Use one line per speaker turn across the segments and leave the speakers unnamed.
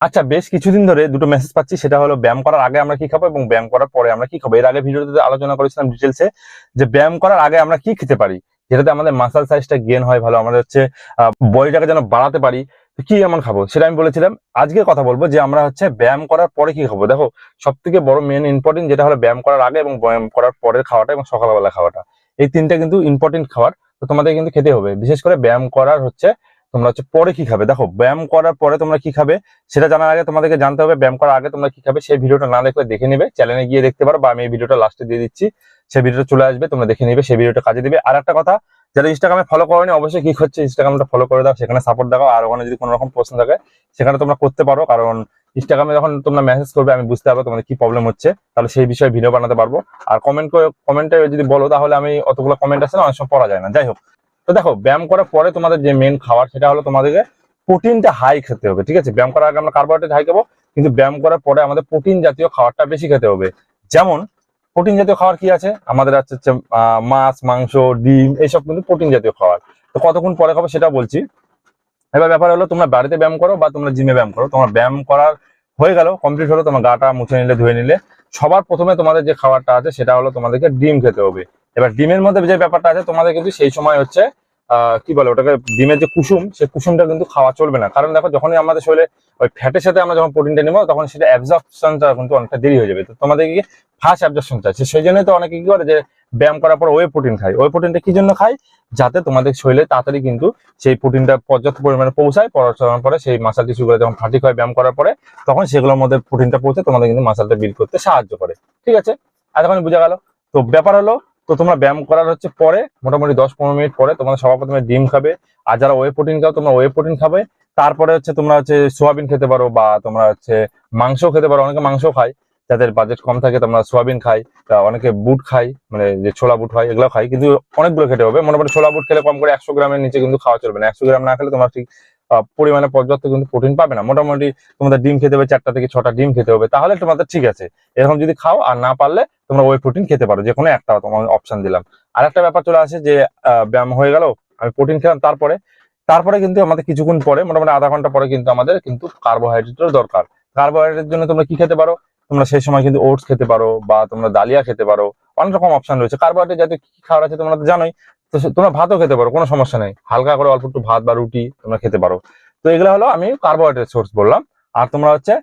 আচ্ছা বেশ কিছুদিন ধরে দুটো মেসেজ পাচ্ছি, সেটা হলো ব্যায়াম করার আগে আমরা কি খাব এবং ব্যায়াম করার পরে আমরা কি খাব? এর আগে ভিডিওতে আলোচনা করেছিলাম ডিটেলসে যে ব্যায়াম করার আগে আমরা কি খেতে পারি? যেটাতে আমাদের মাসাল সাইজটা গেন হয় ভালো, আমাদের হচ্ছে বডিটাকে যেন বাড়াতে পারি কি এমন খাব? সেটা আমি বলেছিলাম। আজকে কথা বলব যে আমরা হচ্ছে ব্যায়াম করার পরে কি খাব? দেখো সব থেকে বড় মেন ইম্পর্টেন্ট যেটা হলো ব্যায়াম করার আগে এবং ব্যায়াম করার পরের খাওয়াটা এবং সকালবেলা খাওয়াটা। এই তিনটা কিন্তু ইম্পর্টেন্ট খাবার, তো তোমাদের কিন্তু খেতে হবে। বিশেষ করে ব্যায়াম করার হচ্ছে তোমরা হচ্ছে পরে কি খাবে? দেখো, ব্যায়াম করার পরে তোমরা কি খাবে? সেটা জানার আগে তোমাদেরকে জানতে হবে, ব্যায়াম করার আগে তোমরা কি খাবে? সেই ভিডিওটা না দেখলে দেখে নিবে চ্যানেলে গিয়ে দেখতে পারো, বা আমি এই ভিডিওটা লাস্টে দিয়ে দিচ্ছি, সেই ভিডিওটা চলে আসবে, তোমরা দেখে নিবে, সেই ভিডিওটা কাজে দিবে। আর একটা কথা, যারা ইনস্টাগ্রামে ফলো করোনি, অবশ্যই কি হচ্ছে? ইনস্টাগ্রামটা ফলো করে দাও, সেখানে সাপোর্ট দেখাও, আর ওখানে যদি কোনো রকম প্রশ্ন থাকে, সেখানে তোমরা করতে পারো, কারণ ইনস্টাগ্রামে যখন তোমরা মেসেজ করবে, আমি বুঝতে পারব তোমাদের কি প্রবলেম হচ্ছে, তাহলে সেই বিষয়ে ভিডিও বানাতে পারব। আর কমেন্ট কমেন্টে যদি বলো, তাহলে আমি অতগুলো কমেন্ট আছে না, অনেক সময় পড়া যায় না। যাই হোক তো দেখো, ব্যায়াম করার পরে তোমাদের যে মেন খাবার সেটা হলো তোমাদেরকে প্রোটিনটা হাই খেতে হবে, ঠিক আছে? ব্যায়াম করার আগে আমরা কার্বোহাইড্রেট হাই খাব, কিন্তু ব্যায়াম করার পরে আমাদের প্রোটিন জাতীয় খাবারটা বেশি খেতে হবে। যেমন প্রোটিন জাতীয় খাবার কি আছে? আমাদের আছে হচ্ছে মাছ, মাংস, ডিম, এইসব কিন্তু প্রোটিন জাতীয় খাবার। তো কতক্ষণ পরে খাব সেটা বলছি। এবার ব্যাপার হলো, তোমরা বাড়িতে ব্যায়াম করো বা তোমরা জিমে ব্যায়াম করো। তোমার ব্যায়াম করার হয়ে গেল কমপ্লিট হলো, তোমার গাটা মুছে নিলে, ধুয়ে নিলে। সবার প্রথমে তোমাদের যে খাবারটা আছে, সেটা হলো তোমাদেরকে ডিম খেতে হবে। এবার ডিমের মধ্যে যে ব্যাপারটা আছে, তোমাদের কিন্তু সেই সময় হচ্ছে কি বলে ওটাকে, ডিমের যে কুসুম সেই কুসুমটা কিন্তু খাওয়া চলবে না। কারণ দেখো, যখনই আমাদের শরীরে ওই ফ্যাটের সাথে আমরা যখন প্রোটিনটা নেব, তখন সেটা অ্যাবজর্পশনটা কিন্তু অনেকটা দেরি হয়ে যাবে। তো তোমাদের কি ফার্স্ট অ্যাবজর্পশন চাইছে সেই জন্যই তো অনেকে কি করে যে ব্যায়াম করার পর ওয়ে প্রোটিন খায়। ওই প্রোটিনটা কি জন্য খায়? যাতে তোমাদের শরীরে তাড়াতাড়ি কিন্তু সেই প্রোটিনটা পর্যাপ্ত পরিমাণে পৌঁছায় পড়াশোনার পরে সেই মাসাল টিস্যুগুলো যখন ফাটিক হয় ব্যায়াম করার পরে, তখন সেগুলোর মধ্যে প্রোটিনটা পৌঁছে তোমাদের কিন্তু মাসালটা বিল করতে সাহায্য করে। ঠিক আছে? এতক্ষণ বোঝা গেল? তো ব্যাপার হলো তো তোমরা ব্যায়াম করার হচ্ছে পরে, মোটামুটি দশ পনেরো মিনিট পরে তোমরা সবার প্রথমে ডিম খাবে। আর যারা ওয়ে প্রোটিন খাও, তোমরা ওয়ে প্রোটিন খাবে। তারপরে হচ্ছে তোমরা হচ্ছে সোয়াবিন খেতে পারো বা তোমরা হচ্ছে মাংস খেতে পারো। অনেকে মাংস খায়, যাদের বাজেট কম থাকে তোমরা সোয়াবিন খাই অনেকে বুট খাই মানে যে ছোলা বুট হয় এগুলো খাই কিন্তু অনেকগুলো খেতে হবে। মোটামুটি ছোলা বুট খেলে কম করে একশো গ্রামের নিচে কিন্তু খাওয়া চলবে না। একশো গ্রাম না খেলে তোমরা ঠিক পরিমাণে পর্যাপ্ত কিন্তু প্রোটিন পাবে না। মোটামুটি তোমাদের ডিম খেতে হবে, চারটা থেকে ছটা ডিম খেতে হবে। তাহলে তোমাদের ঠিক আছে। এরকম যদি খাও আর না পারলে তোমরা ওই প্রোটিন খেতে পারো। যে কোনো একটা তোমার অপশন দিলাম। আর একটা ব্যাপার চলে আসে যে ব্যায়াম হয়ে গেল, আমি প্রোটিন খেলাম তারপরে। তারপরে কিন্তু আমাদের কিছুক্ষণ পরে, মোটামুটি আধা ঘণ্টা পরে কিন্তু আমাদের কিন্তু কার্বোহাইড্রেটের দরকার। কার্বোহাইড্রেটের জন্য তোমরা কি খেতে পারো? তোমরা সেই সময় কিন্তু ওটস খেতে পারো বা তোমরা ডালিয়া খেতে পারো। অনেক রকম অপশন রয়েছে। কার্বোহাইড্রেট জাতীয় কি খাবার আছে তোমরা তো জানোই। তো তোমরা ভাতও খেতে পারো, কোনো সমস্যা নেই। হালকা করে অল্প একটু ভাত বা রুটি তোমরা খেতে পারো। তো এগুলো হলো আমি কার্বোহাইড্রেট সোর্স বললাম। আর তোমরা হচ্ছে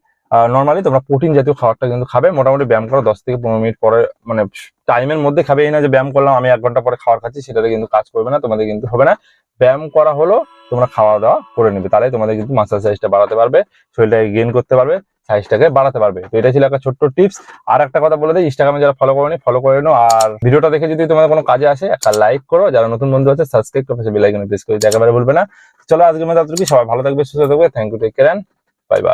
নর্মালি তোমরা প্রোটিন জাতীয় খাবারটা কিন্তু খাবে। মোটামুটি ব্যায়াম করো দশ থেকে পনেরো মিনিট পরে মানে টাইমের মধ্যে খাবে। এই না যে ব্যায়াম করলাম, আমি এক ঘণ্টা পরে খাবার খাচ্ছি, সেটাতে কিন্তু কাজ করবে না, তোমাদের কিন্তু হবে না। ব্যায়াম করা হলো, তোমরা খাওয়া দাওয়া করে নেবে। তাহলে তোমাদের কিন্তু মাসাল সাইজটা বাড়াতে পারবে, শরীরটাকে গেইন করতে পারবে। সাইজটাকে বাড়াতে পারবে। তো এটা ছিল একটা ছোট্ট টিপস আর একটা কথা বলে দিই ইনস্টাগ্রামে যারা ফলো করেনি ফলো করে নাও। আর ভিডিওটা দেখে যদি তোমাদের কোনো কাজে আসে, একটা লাইক করো। যারা নতুন বন্ধু আছে সাবস্ক্রাইব করে বেল আইকনে প্রেস করে একেবারে বলবে না। চলো আজকে মতো এতটুকু সবাই ভালো থাকবে, সুস্থ থাকবে। Thank you take care